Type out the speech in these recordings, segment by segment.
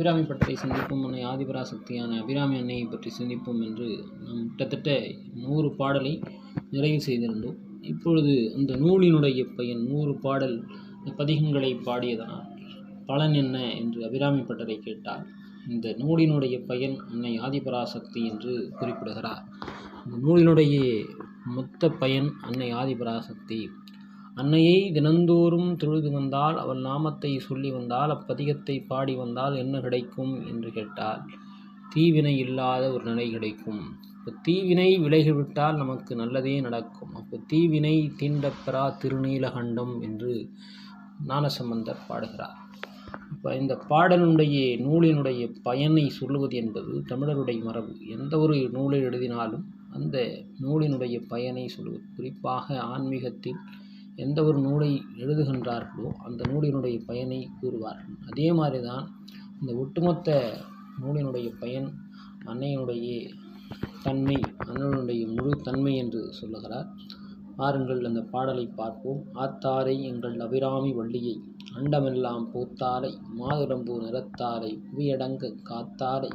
அபிராமி பட்டரை சிந்திப்போம் அன்னை ஆதிபராசக்தியான அபிராமி அன்னையை பற்றி சிந்திப்போம் என்று நாம் கிட்டத்தட்ட நூறு பாடலை நிறைவு செய்திருந்தோம். இப்பொழுது அந்த நூலினுடைய பையன் நூறு பாடல் பதிகங்களை பாடியதனால் பலன் என்ன என்று அபிராமி பட்டரை கேட்டார். இந்த நூலினுடைய பயன் அன்னை ஆதிபராசக்தி என்று குறிப்பிடுகிறார். இந்த நூலினுடைய மொத்த பயன் அன்னை ஆதிபராசக்தி அன்னையை தினந்தோறும் தொழுது வந்தால் அவள் நாமத்தை சொல்லி வந்தால் அப்பதிகத்தை பாடி வந்தால் என்ன கிடைக்கும் என்று கேட்டால் தீவினை இல்லாத ஒரு நிலை கிடைக்கும். இப்போ தீவினை விலகிவிட்டால் நமக்கு நல்லதே நடக்கும். அப்போ தீவினை தீண்டப்பெறா திருநீலகண்டம் என்று ஞானசம்பந்தர் பாடுகிறார். இப்போ இந்த பாடலுடைய நூலினுடைய பயனை சொல்லுவது என்பது தமிழருடைய மரபு. எந்த ஒரு நூலை எழுதினாலும் அந்த நூலினுடைய பயனை சொல்லுவது. குறிப்பாக ஆன்மீகத்தில் எந்த ஒரு நூலை எழுதுகின்றார்களோ அந்த நூலினுடைய பயனை கூறுவார்கள். அதே மாதிரி தான் இந்த ஒட்டுமொத்த நூலினுடைய பயன் அன்னையினுடைய தன்மை அண்ணனுடைய முழு தன்மை என்று சொல்லுகிறார். பாருங்கள் அந்த பாடலை பார்ப்போம். ஆத்தாரை எங்கள் அபிராமி வள்ளியை அண்டமெல்லாம் பூத்தாரை மாதுளம்பூ நிறத்தாரை புவியடங்கு காத்தாரை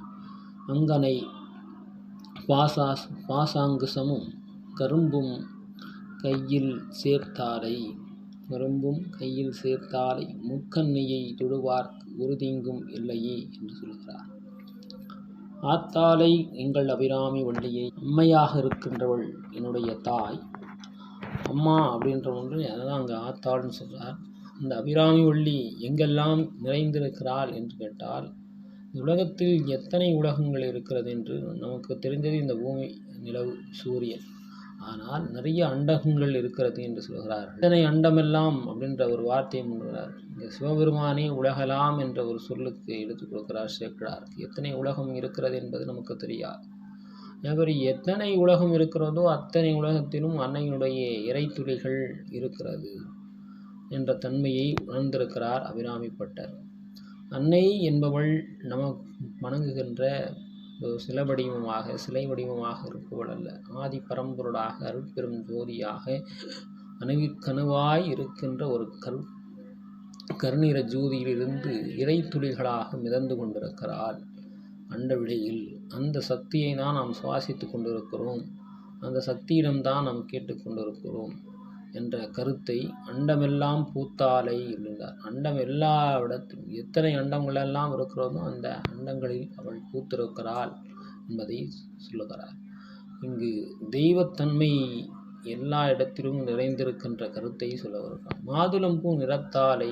அங்கனை பாசாஸ் பாசாங்குசமும் கரும்பும் கையில் சேர்த்தாரை. விரும்பும் கையில் சேர்த்தாரை. முக்கண்ணியை தொழுவார்க்கு உறுதிங்கும் இல்லையே என்று சொல்கிறார். ஆத்தாலை எங்கள் அபிராமி வண்டியை அம்மையாக இருக்கின்றவள் என்னுடைய தாய். அம்மா அப்படின்ற ஒன்று அதான் அங்கே ஆத்தாள்னு சொல்கிறார் இந்த அபிராமி வள்ளி எங்கெல்லாம் நிறைந்திருக்கிறாள் என்று கேட்டால் உலகத்தில் எத்தனை உலகங்கள் இருக்கிறது என்று நமக்கு தெரிந்தது இந்த பூமி நிலவு சூரியன். ஆனால் நிறைய அண்டகங்கள் இருக்கிறது என்று சொல்கிறார் இத்தனை அண்டமெல்லாம் அப்படின்ற ஒரு வார்த்தையை முன்கிறார் இங்கே சிவபெருமானே உலகலாம் என்ற ஒரு சொல்லுக்கு எடுத்துக் கொடுக்கிறார் சேர்க்கிறார் எத்தனை உலகம் இருக்கிறது என்பது நமக்கு தெரியாது. அவர் எத்தனை உலகம் இருக்கிறதோ அத்தனை உலகத்திலும் அன்னையினுடைய இறைத்துளிகள் இருக்கிறது என்ற தன்மையை உணர்ந்திருக்கிறார் அபிராமிப்பட்டர். அன்னை என்பவள் நமக்கு வணங்குகின்ற சில வடிவமாக சிலை வடிவமாக இருப்பவள் அல்ல ஆதி பரம்பொருளாக அருட்பெரும் ஜோதியாக அணுவிற்கணுவாய் இருக்கின்ற ஒரு கரு கருநிற ஜோதியிலிருந்து இறை துளிகளாக மிதந்து கொண்டிருக்கிறாள். அண்ட விடையில் அந்த சக்தியை தான் நாம் சுவாசித்து கொண்டிருக்கிறோம். அந்த சக்தியிடம்தான் நாம் கேட்டுக்கொண்டிருக்கிறோம் என்ற கருத்தை அண்டமெல்லாம் பூத்தாலை என்றார். அண்டம் எல்லா இடத்திலும் எத்தனை அண்டங்களெல்லாம் இருக்கிறதோ அந்த அண்டங்களில் அவள் பூத்திருக்கிறாள் என்பதை சொல்லுகிறார். இங்கு தெய்வத்தன்மை எல்லா இடத்திலும் நிறைந்திருக்கின்ற கருத்தை சொல்ல வருகிறார் மாதுளம்பூ நிறத்தாலை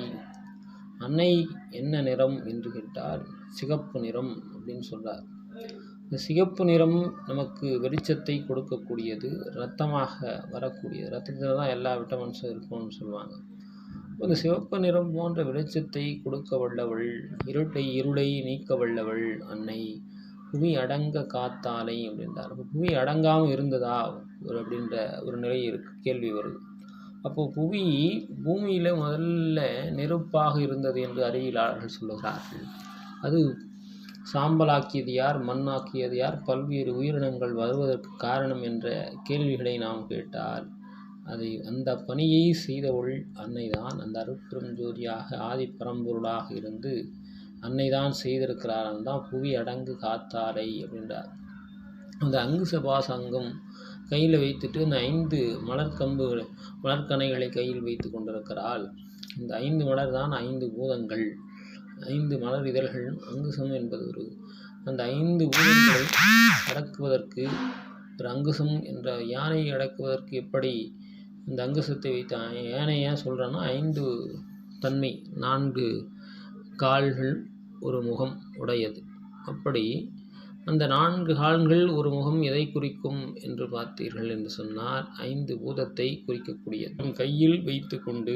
அன்னை என்ன நிறம் என்று கேட்டால் சிகப்பு நிறம் அப்படின்னு சொல்கிறார் சிகப்பு நிறம் நமக்கு வெளிச்சத்தை கொடுக்கக்கூடியது ரத்தமாக வரக்கூடியது. ரத்தத்தில் தான் எல்லா விட்டமின்ஸும் இருக்கும்னு சொல்லுவாங்க. இந்த சிவப்பு நிறம் போன்ற வெளிச்சத்தை கொடுக்க வல்லவள் இருட்டை இருளை நீக்க வல்லவள் அன்னை புவி அடங்க காத்தாலை அப்படின்றார். அப்போ புவி அடங்காமல் இருந்ததா? ஒரு அப்படின்ற ஒரு நிலை இருக்கு கேள்வி வருது. அப்போது புவி பூமியில் முதல்ல நெருப்பாக இருந்தது என்று அறிவியலாளர்கள் சொல்லுகிறார்கள். அது சாம்பலாக்கியது யார்? மண்ணாக்கியது யார்? பல்வேறு உயிரினங்கள் வருவதற்கு காரணம் என்ற கேள்விகளை நாம் கேட்டால் அதை அந்த பணியை செய்தவள் அன்னைதான் அந்த அருட்பெரும் ஜோதியாக ஆதி பரம்பொருளாக இருந்து அன்னைதான் செய்திருக்கிறார் தான் புவி அடங்கு காத்தாரை அப்படின்றார். அந்த அங்கு சபாசங்கம் கையில் வைத்துட்டு இந்த ஐந்து மலர்கம்பு மலர்கனைகளை கையில் வைத்து கொண்டிருக்கிறாள். இந்த ஐந்து மலர் தான் ஐந்து பூதங்கள். ஐந்து மலர் இதழ்கள் அங்குசம் என்பது ஒரு அந்த ஐந்து பூதங்களை அடக்குவதற்கு ஒரு அங்குசம் என்ற யானையை அடக்குவதற்கு எப்படி இந்த அங்குசத்தை வைத்து யானை ஏன் சொல்கிறேன்னா ஐந்து தன்மை நான்கு கால்கள் ஒரு முகம் உடையது. அப்படி அந்த நான்கு கால்கள் ஒரு முகம் எதை குறிக்கும் என்று பார்த்தீர்கள் என்று சொன்னால் ஐந்து பூதத்தை குறிக்கக்கூடியது. கையில் வைத்து கொண்டு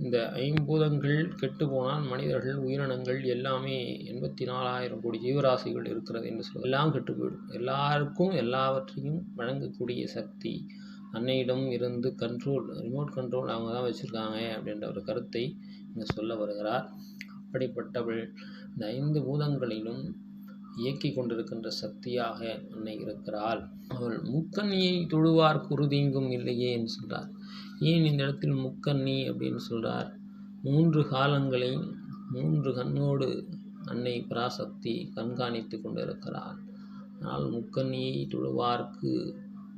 இந்த ஐம்பூதங்கள் கெட்டு போனால் மனிதர்கள் உயிரினங்கள் எல்லாமே எண்பத்தி நாலாயிரம் கோடி ஜீவராசிகள் இருக்கிறது என்று சொல்ல எல்லாம் கெட்டு போயிடும் எல்லாருக்கும் எல்லாவற்றையும் வழங்கக்கூடிய சக்தி அன்னையிடம் இருந்து கண்ட்ரோல் ரிமோட் கண்ட்ரோல் அவங்க தான் வச்சுருக்காங்க அப்படின்ற ஒரு கருத்தை இங்கே சொல்ல வருகிறார். அப்படிப்பட்டவள் இந்த ஐந்து பூதங்களிலும் இயக்கி கொண்டிருக்கின்ற சக்தியாக அன்னை இருக்கிறாள். அவள் முக்கண்ணியை தொழுவார் குருதீங்கும் இல்லையே என்று சொல்கிறார் ஏன் இந்த இடத்தில் முக்கண்ணி அப்படின்னு சொல்கிறார் மூன்று காலங்களையும் மூன்று கண்ணோடு அன்னை பராசக்தி கண்காணித்து கொண்டிருக்கிறார் ஆனால் முக்கண்ணியை தொழுவார்க்கு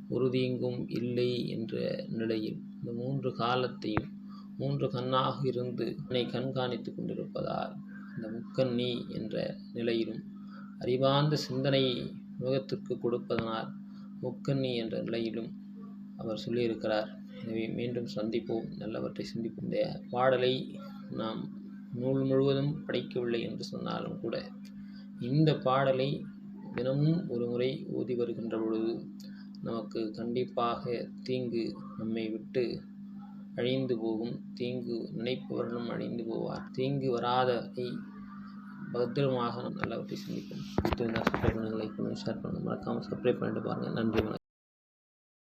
உறுதியெங்கும் இல்லை என்ற நிலையில் இந்த மூன்று காலத்தையும் மூன்று கண்ணாக இருந்து அன்னை கண்காணித்து கொண்டிருப்பதால் இந்த முக்கண்ணி என்ற நிலையிலும் அறிவார்ந்த சிந்தனையை உலகத்திற்கு கொடுப்பதனால் முக்கண்ணி என்ற நிலையிலும் அவர் சொல்லியிருக்கிறார். எனவே மீண்டும் சந்திப்போம். நல்லவற்றை சிந்திப்போம். இந்த பாடலை நாம் நூல் முழுவதும் படிக்கவில்லை என்று சொன்னாலும் கூட இந்த பாடலை தினமும் ஒரு முறை ஓதி வருகின்ற பொழுது நமக்கு கண்டிப்பாக தீங்கு நம்மை விட்டு அழிந்து போகும். தீங்கு நினைப்பவர்களும் அழிந்து போவார். தீங்கு வராதவை பத்திரமாக நல்லவற்றை சிந்திப்போம். சப்ஸ்கிரைப் பண்ணுங்கள் லைக் பண்ணுங்கள் ஷேர் பண்ணுங்கள். மறக்காமல் சப்ஸ்கிரைப் பண்ணிட்டு பாருங்கள். நன்றி வணக்கம்.